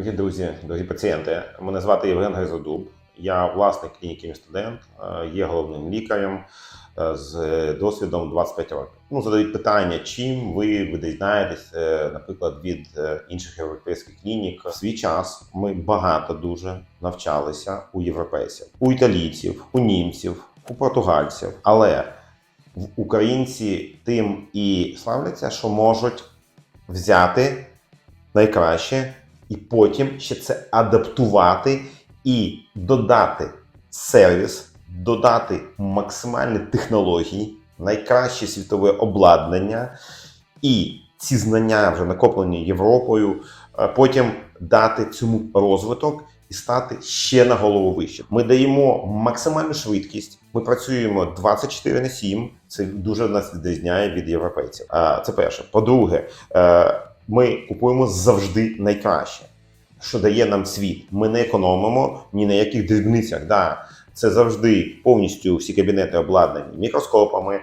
Дорогі друзі, дорогі пацієнти, мене звати Євген Гайзодуб. Я власник клініки «Мій студент, е, є головним лікарем е, з досвідом 25 років. Ну, задають питання, чим ви видізнаєтесь, е, наприклад, від інших європейських клінік. В свій час ми багато дуже навчалися у європейців, у італійців, у німців, у португальців. Але в- українці тим і славляться, що можуть взяти найкраще і потім ще це адаптувати і додати сервіс, додати максимальні технології, найкраще світове обладнання і ці знання вже накоплені Європою, потім дати цьому розвиток і стати ще на голову вище. Ми даємо максимальну швидкість. Ми працюємо 24 на 7. Це дуже нас відрізняє від європейців. Е, Це перше. По-друге, е, ми купуємо завжди найкраще, що дає нам світ. Ми не економимо ні на яких дрібницях. Да, це завжди повністю всі кабінети обладнані мікроскопами,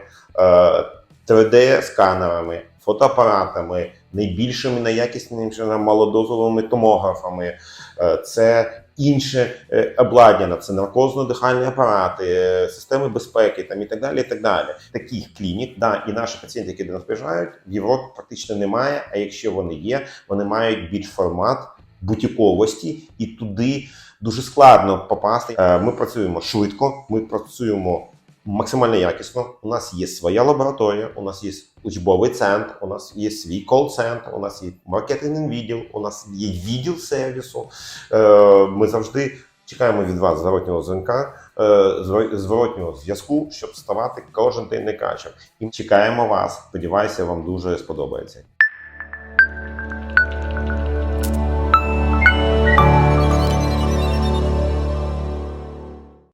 3D-сканерами, фотоапаратами, найбільшими найякіснішими малодозовими томографами. Е, Це інше е, обладнання, це наркозно-дихальні апарати, е, системи безпеки там і так далі. І так далі. Таких клінік, да, і наші пацієнти, які до нас приїжджають, в Європі практично немає. А якщо вони є, вони мають більш формат бутіковості, і туди дуже складно попасти. Ми працюємо швидко, ми працюємо максимально якісно. У нас є своя лабораторія, у нас є учбовий центр, у нас є свій кол-центр, у нас є маркетинг відділ, у нас є відділ сервісу. Е, Ми завжди чекаємо від вас зворотнього дзвінка, е, зворотнього зв'язку, щоб ставати кожен день найкращим. І чекаємо вас. Сподіваюся, вам дуже сподобається.